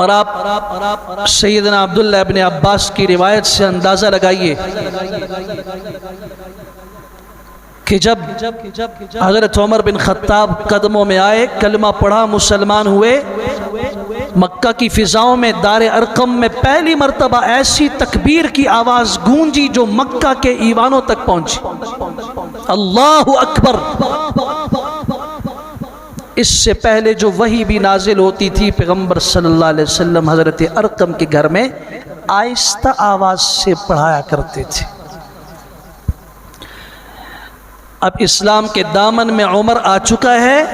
اور آپ سیدنا عبداللہ ابن عباس کی روایت سے اندازہ لگائیے کہ جب حضرت عمر بن خطاب قدموں میں آئے، کلمہ پڑھا، مسلمان ہوئے، مکہ کی فضاؤں میں، دار ارقم میں پہلی مرتبہ ایسی تکبیر کی آواز گونجی جو مکہ کے ایوانوں تک پہنچی۔ اللہ اکبر! اس سے پہلے جو وہی بھی نازل ہوتی تھی پیغمبر صلی اللہ علیہ وسلم حضرت ارقم کے گھر میں، آہستہ آواز سے پڑھایا کرتے تھے۔ اب اسلام کے دامن میں عمر آ چکا ہے۔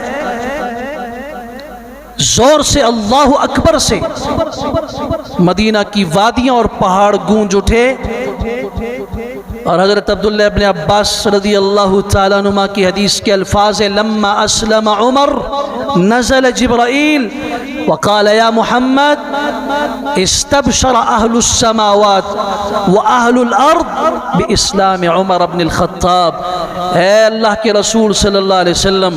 زور سے، اللہ اکبر سے مدینہ کی وادیاں اور پہاڑ گونج اٹھے۔ اور حضرت عبداللہ ابن عباس رضی اللہ تعالیٰ نما کی حدیث کے الفاظ لما اسلم عمر نزل جبرائیل وقال یا محمد، استبشر اہل السماوات و اہل الارض عمر بن الخطاب۔ اے اللہ کے رسول صلی اللہ علیہ وسلم،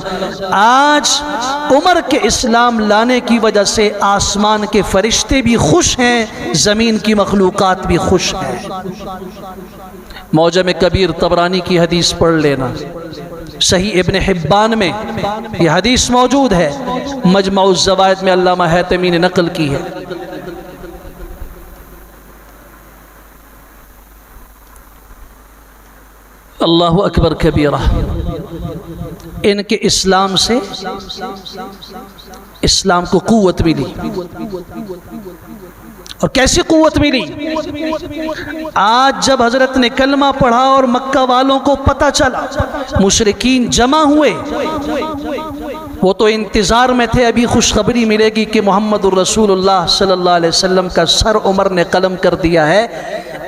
آج عمر کے اسلام لانے کی وجہ سے آسمان کے فرشتے بھی خوش ہیں، زمین کی مخلوقات بھی خوش ہیں۔ موجم کبیر تبرانی کی حدیث پڑھ لینا۔ صحیح ابن حبان میں یہ حدیث موجود ہے۔ مجمع الزوائد میں علامہ حیتمی نے نقل کی ہے۔ اللہ اکبر کبیرہ، ان کے اسلام سے اسلام کو قوت ملی۔ اور کیسی قوت ملی؟ آج جب حضرت نے کلمہ پڑھا اور مکہ والوں کو پتہ چلا مشرقین جمع ہوئے۔ وہ تو انتظار میں تھے، ابھی خوشخبری ملے گی کہ محمد الرسول اللہ صلی اللہ علیہ وسلم کا سر عمر نے قلم کر دیا ہے۔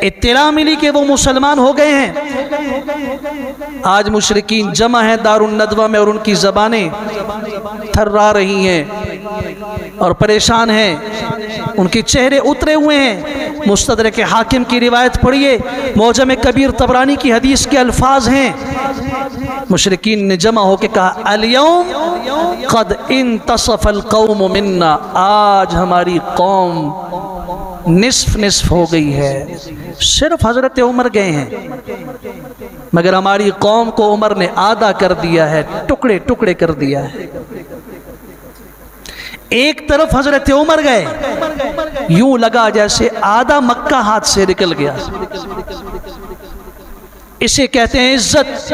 اطلاع ملی کہ وہ مسلمان ہو گئے ہیں۔ آج مشرقین جمع ہیں دار الندوہ میں اور ان کی زبانیں تھرا رہی ہیں۔ اور پریشان ہیں۔ ان کے چہرے اترے ہوئے ہیں۔ مستدرک حاکم کی روایت پڑھیے۔ موجم کبیر تبرانی کی حدیث کے الفاظ ہیں۔ مشرقین نے جمع ہو کے کہا، الیوم قد انتصف القوم منا، آج ہماری قوم نصف نصف ہو گئی ہے۔ صرف حضرت عمر گئے ہیں۔ مگر ہماری قوم کو عمر نے آدھا کر دیا ہے، ٹکڑے ٹکڑے کر دیا ہے۔ ایک طرف حضرت عمر گئے، یوں لگا جیسے آدھا مکہ ہاتھ سے نکل گیا۔ اسے کہتے ہیں عزت۔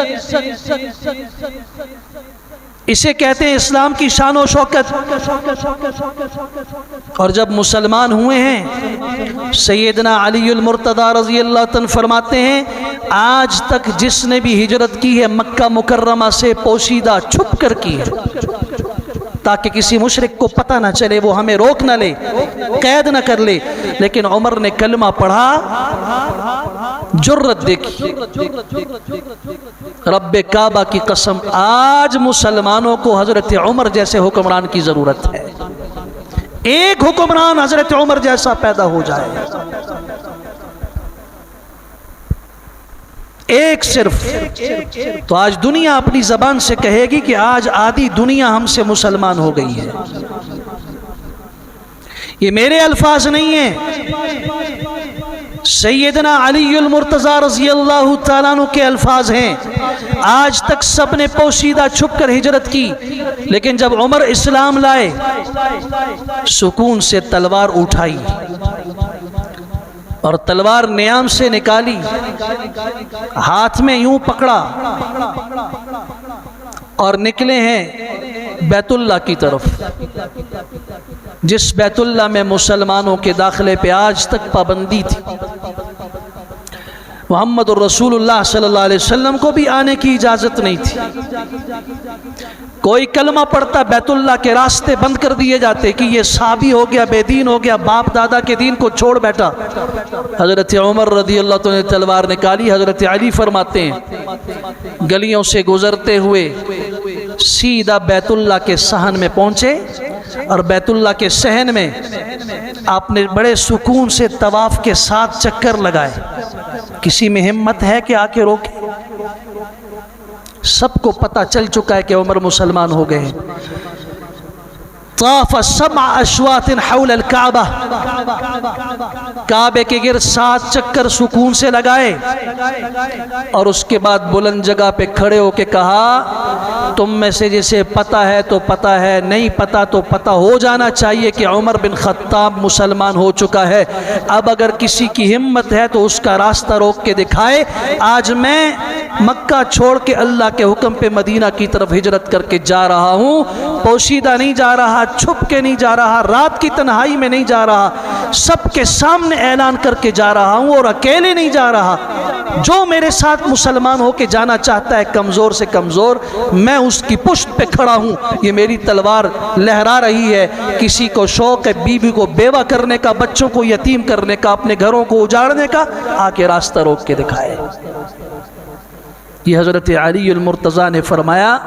اسے کہتے ہیں اسلام کی شان و شوکت۔ اور جب مسلمان ہوئے ہیں، سیدنا علی المرتضی رضی اللہ عنہ فرماتے ہیں، آج تک جس نے بھی ہجرت کی ہے، مکہ مکرمہ سے پوشیدہ چھپ کر کی ہے۔ تاکہ کسی مشرق کو پتہ نہ چلے، وہ ہمیں روک نہ لے، قید نہ کر لے۔ لیکن عمر نے کلمہ پڑھا جرت دیکھی۔ رب کعبہ کی قسم، آج مسلمانوں کو حضرت عمر جیسے حکمران کی ضرورت ہے۔ ایک حکمران حضرت عمر جیسا پیدا ہو جائے۔ ایک صرف. تو آج دنیا اپنی زبان سے کہے گی کہ آج آدھی دنیا ہم سے مسلمان ہو گئی ہے. یہ میرے الفاظ نہیں ہیں. سیدنا علی المرتضی رضی اللہ تعالیٰ عنہ کے الفاظ ہیں. آج تک سب نے پوشیدہ چھپ کر ہجرت کی. لیکن جب عمر اسلام لائے، سکون سے تلوار اٹھائی. اور تلوار نیام سے نکالی، ہاتھ میں یوں پکڑا اور نکلے ہیں بیت اللہ کی طرف۔ جس بیت اللہ میں مسلمانوں کے داخلے پہ آج تک پابندی تھی۔ محمد الرسول اللہ صلی اللہ علیہ وسلم کو بھی آنے کی اجازت نہیں تھی۔ کوئی کلمہ پڑھتا بیت اللہ کے راستے بند کر دیے جاتے کہ یہ صحابی ہو گیا، بے دین ہو گیا، باپ دادا کے دین کو چھوڑ بیٹھا۔ حضرت عمر رضی اللہ نے تلوار نکالی، حضرت علی فرماتے ہیں، گلیوں سے گزرتے ہوئے سیدھا بیت اللہ کے سہن میں پہنچے اور بیت اللہ کے سہن میں آپ نے بڑے سکون سے طواف کے ساتھ چکر لگائے۔ کسی میں ہمت ہے کہ آ کے روکے؟ سب کو پتہ چل چکا ہے کہ عمر مسلمان ہو گئے ہیں۔ طاف سبع اشوات حول الكعبہ کعبے کے گر سات چکر سکون سے لگائے اور اس کے بعد بلند جگہ پہ کھڑے ہو کے کہا تم میں سے جسے پتا ہے تو پتا ہے، نہیں پتا تو پتا ہو جانا چاہیے کہ عمر بن خطاب مسلمان ہو چکا ہے۔ اب اگر کسی کی ہمت ہے تو اس کا راستہ روک کے دکھائے۔ آج میں مکہ چھوڑ کے اللہ کے حکم پہ مدینہ کی طرف ہجرت کر کے جا رہا ہوں۔ پوشیدہ نہیں جا رہا، چھپ کے نہیں جا رہا، رات کی تنہائی میں نہیں جا رہا، سب کے سامنے اعلان کر کے جا رہا ہوں اور اکیلے نہیں جا رہا۔ جو میرے ساتھ مسلمان ہو کے جانا چاہتا ہے، کمزور سے کمزور، میں اس کی پشت پہ کھڑا ہوں۔ یہ میری تلوار لہرا رہی ہے۔ کسی کو شوق ہے بیوی کو بیوہ کرنے کا، بچوں کو یتیم کرنے کا، اپنے گھروں کو اجاڑنے کا۔ آ کے راستہ روک کے دکھائے۔ یہ حضرت علی المرتضی نے فرمایا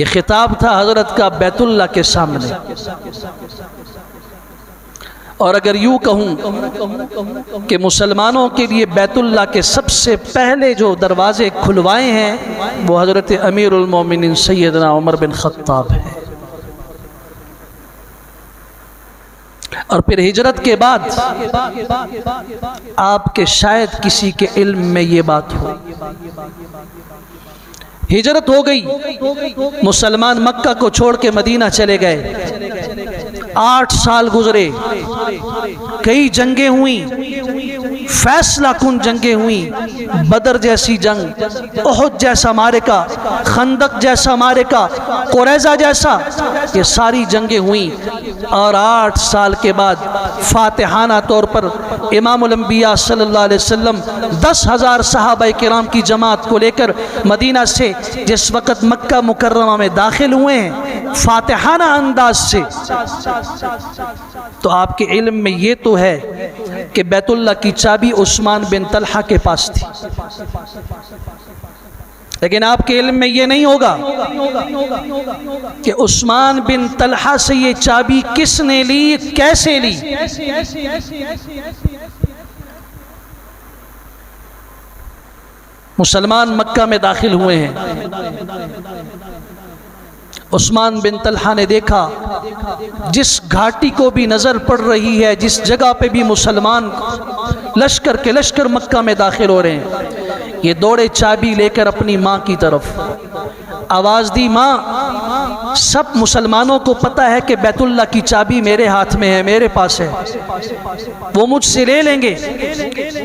یہ خطاب تھا حضرت کا بیت اللہ کے سامنے۔ اور اگر یوں کہوں کہ مسلمانوں کے لیے بیت اللہ کے سب سے پہلے جو دروازے کھلوائے ہیں، وہ حضرت امیر المومنین سیدنا عمر بن خطاب ہیں۔ اور پھر ہجرت کے بعد آپ کے شاید کسی کے علم میں یہ بات ہو۔ ہجرت ہو گئی۔ مسلمان مکہ کو چھوڑ کے مدینہ چلے گئے۔ آٹھ سال گزرے۔ کئی جنگیں ہوئیں۔ فیصلہ کن جنگیں ہوئیں؟ بدر جیسی جنگ، احد جیسا مارکا خندق جیسا مارکا قریضہ جیسا، یہ ساری جنگیں ہوئیں۔ اور آٹھ سال کے بعد فاتحانہ طور پر امام الانبیاء صلی اللہ علیہ وسلم دس ہزار صحابہ کرام کی جماعت کو لے کر مدینہ سے جس وقت مکہ مکرمہ میں داخل ہوئے ہیں فاتحانہ انداز سے۔ تو آپ کے علم میں یہ تو ہے کہ بیت اللہ کی چابی عثمان بن طلحہ کے پاس تھی۔ لیکن آپ کے علم میں یہ نہیں ہوگا کہ عثمان بن طلحہ سے یہ چابی کس نے لی، کیسے لی۔ مسلمان مکہ میں داخل ہوئے ہیں۔ عثمان بن طلحہ نے دیکھا، جس گھاٹی کو بھی نظر پڑ رہی ہے، جس جگہ پہ بھی مسلمان لشکر کے لشکر مکہ میں داخل ہو رہے ہیں، یہ دوڑے چابی لے کر اپنی ماں کی طرف۔ آواز دی ماں، سب مسلمانوں کو پتہ ہے کہ بیت اللہ کی چابی میرے ہاتھ میں ہے، میرے پاس ہے، وہ مجھ سے لے لیں گے۔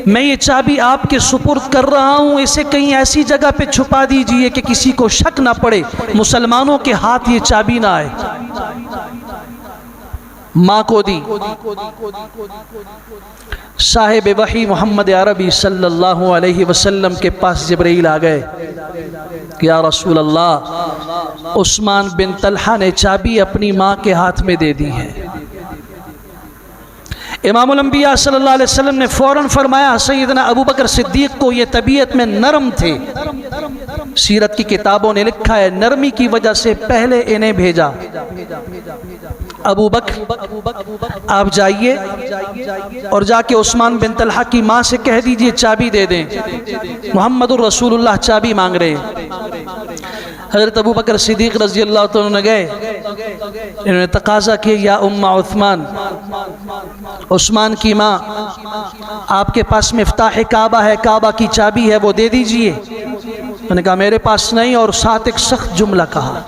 میں یہ چابی آپ کے سپرد کر رہا ہوں، اسے کہیں ایسی جگہ پہ چھپا دیجیے کہ کسی کو شک نہ پڑے، مسلمانوں کے ہاتھ یہ چابی نہ آئے۔ ماں کو دی۔ صاحب وحی محمد عربی صلی اللہ علیہ وسلم کے پاس جبرائیل آ گئے۔ یا رسول اللہ، عثمان بن طلحہ نے چابی اپنی ماں کے ہاتھ میں دے دی ہے۔ امام الانبیاء صلی اللہ علیہ وسلم نے فوراً فرمایا، سیدنا ابو بکر صدیق کو یہ طبیعت میں نرم تھے۔ سیرت کی کتابوں نے لکھا ہے، نرمی کی وجہ سے پہلے انہیں بھیجا۔ ابو بکر، آپ جائیے اور جا کے عثمان بن طلحہ کی ماں سے کہہ دیجیے، چابی دے دیں۔ محمد الرسول اللہ چابی مانگ رہے ہیں۔ حضرت ابو بکر صدیق رضی اللہ عنہ نے گئے انہوں نے تقاضا کیا، یا امہ عثمان عثمان کی ماں، آپ کے پاس مفتاح کعبہ ہے، کعبہ کی چابی ہے، وہ دے دیجیے۔ میں نے کہا، میرے پاس نہیں اور ساتھ ایک سخت جملہ کہا۔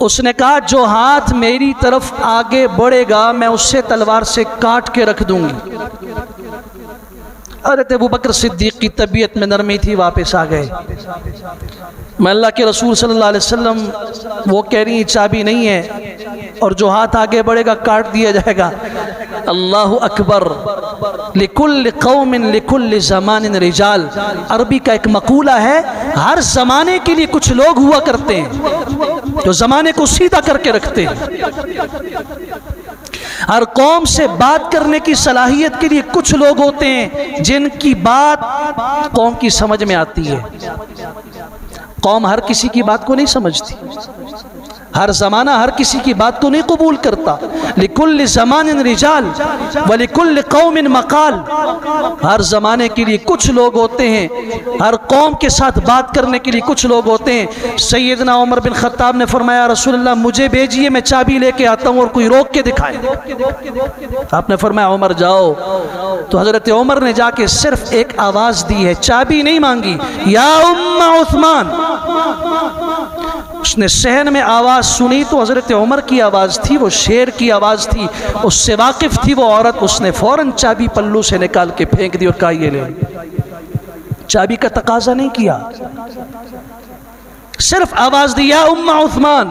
اس نے کہا، جو ہاتھ میری طرف آگے بڑھے گا، میں اس سے تلوار سے کاٹ کے رکھ دوں گی۔ حضرت ابو بکر صدیق کی طبیعت میں نرمی تھی، واپس آ گئے۔ میں اللہ کے رسول صلی اللہ علیہ وسلم، وہ کہہ رہی چابی نہیں ہے۔ اور جو ہاتھ آگے بڑھے گا، کاٹ دیا جائے گا۔ اللہ اکبر۔ لکل قوم، لکل زمان رجال۔ عربی کا ایک مقولہ ہے، ہر زمانے کے لیے کچھ لوگ ہوا کرتے ہیں، جو زمانے کو سیدھا کر کے رکھتے ہیں۔ ہر قوم سے بات کرنے کی صلاحیت کے لیے کچھ لوگ ہوتے ہیں، جن کی بات قوم کی سمجھ میں آتی ہے۔ قوم ہر کسی کی بات کو نہیں سمجھتی۔ ہر زمانہ ہر کسی کی بات کو نہیں قبول کرتا۔ لکل زمان رجال ولکل قوم مقال۔ ہر زمانے کے لیے کچھ لوگ ہوتے ہیں۔ ہر قوم کے ساتھ بات کرنے کے لیے کچھ لوگ ہوتے ہیں۔ سیدنا عمر بن خطاب نے فرمایا رسول اللہ، مجھے بھیجیے میں چابی لے کے آتا ہوں اور کوئی روک کے دکھائے۔ آپ نے فرمایا، عمر، جاؤ۔ تو حضرت عمر نے جا کے صرف ایک آواز دی ہے، چابی نہیں مانگی۔ یا ام عثمان! اس نے سہن میں آواز سنی تو حضرت عمر کی آواز تھی، وہ شیر کی آواز تھی، اس سے واقف تھی وہ عورت، اس نے فوراً چابی پلو سے نکال کے پھینک دی اور کہا، یہ لے۔ چابی کا تقاضا نہیں کیا۔ صرف آواز دیا ام عثمان!